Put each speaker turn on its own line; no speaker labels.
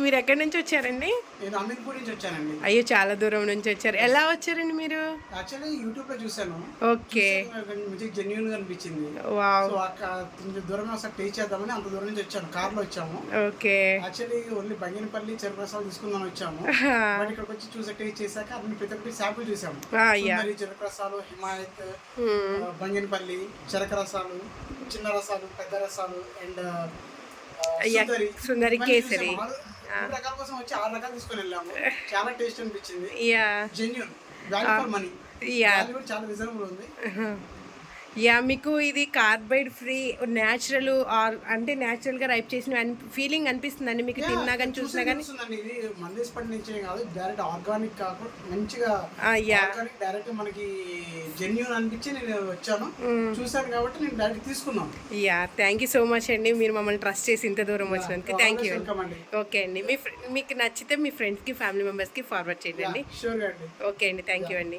మీరు ఎక్కడి నుంచి వచ్చారండి?
నేను అమీర్పూర్ నుంచి వచ్చానండి.
అయ్యో చాలా దూరం నుంచి వచ్చారు. ఎలా వచ్చారండి మీరు?
యాక్చువల్లీ యూట్యూబ్లో చూసాను
ఓకే.
మంచి జెన్యున్గా అనిపించింది.
వావ్.
సో అక్కడ కొంచెం దూరం ఒకసారి టేస్ట్ చేద్దామని అంత దూరం నుంచి వచ్చాను. కార్లో వచ్చాము.
ఓకే.
యాక్చువల్లీ ఓన్లీ బంగినపల్లి చెరుకురసాలు తీసుకుందాం వచ్చాము. బట్ ఇక్కడికి వచ్చి చూసే టేస్ట్ చేశాక అన్ని ప్రతి ఒక్కటి శాంపుల్ చూసాము సుందరి చెరుకురసాలు హిమాయత్ బంగినపల్లి చెరక రసాలు చిన్న రసాలు పెద్ద రసాలు అండ్
సుందరి కేసరి.
మూడు రకాల కోసం వచ్చి ఆరు రకాలు తీసుకొని వెళ్ళాము. చాలా టేస్ట్ అనిపించింది.
Yeah
genuine value for money
yeah
చాలా రీజనబుల్ ఉంది.
యా మీకు ఇది కార్బైడ్ ఫ్రీ న్యాచురల్ ఆర్ అంటే న్యాచురల్గా రైప్ చేసిన ఫీలింగ్ అనిపిస్తుందండి మీకు తిన్నా కానీ చూసినా కానీ
ఇది పండించే కాదు డైరెక్ట్ ఆర్గానిక్ కాకుండా మంచిగా
యా.
ఆర్గానిక్ డైరెక్ట్ మనకి జెన్యున్ అనిపించి నేను వచ్చాను. చూసాను కాబట్టి నేను డైరెక్ట్ తీసుకున్నాను.
Yeah thank you so much అండి. మీరు మమ్మల్ని ట్రస్ట్ చేసి ఇంత దూరం వచ్చినందుకు. థ్యాంక్ యూ ఓకే అండి. మీ మీకు నచ్చితే మీ ఫ్రెండ్స్కి ఫ్యామిలీ మెంబర్స్కి ఫార్వర్డ్ చేయండి ఓకే అండి. థ్యాంక్ యూ అండి.